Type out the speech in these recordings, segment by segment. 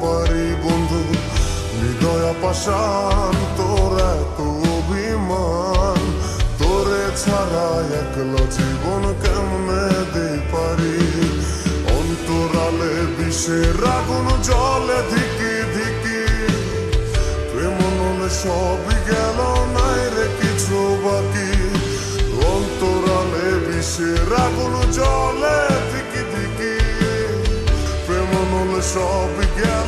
পারি, বন্ধু। হৃদয়া পাশান তোর এত অভিমান। তোরে ছাড়া একলা জীবন কেমনে দে পারি? অন্তরালে বিষের আগুন, জলে ধিকি ধিকি। প্রেম সবই গেল, নাই রে কিছু বাকি। অন্তরালে বিষের আগুন, জলে ধিকি ধিকি। প্রেম সবই গেল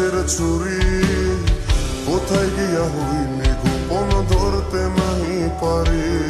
বিষের ছুরি। কোথায় গিয়া হইলি গোপন ধরতে নাহি পারি?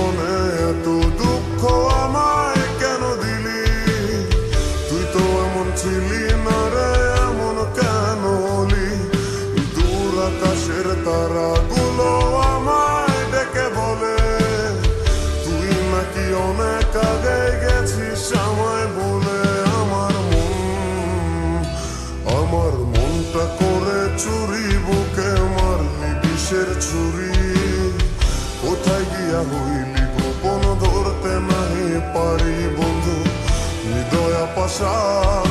বিষের ছুরি। কোথায় গিয়া হইলি গোপন ধরতে নাহি পারি বন্ধু? হৃদয়া পাশান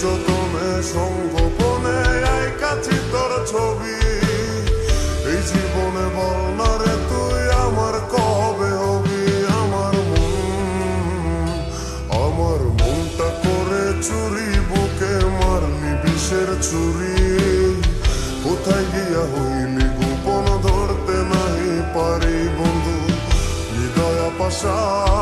সঙ্গোপনে আই কাছি তোর ছবি। এই জীবনে বল রে তুই আমার কবে হবি? আমার মন, আমার মনটা করে চুরি, বুকে মারলি বিষের ছুরি। কোথায় গিয়া হইলি গোপন ধরতে নাহি পারি বন্ধু? হৃদয় পাশান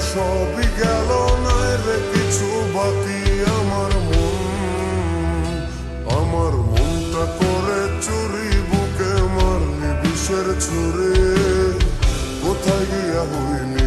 সবই গেল, নাই রে কিছু বাকি আমার মন। আমার মনটা করে চুরি, বুকে মারলি বিষের ছুরি। কোথায় গিয়া হই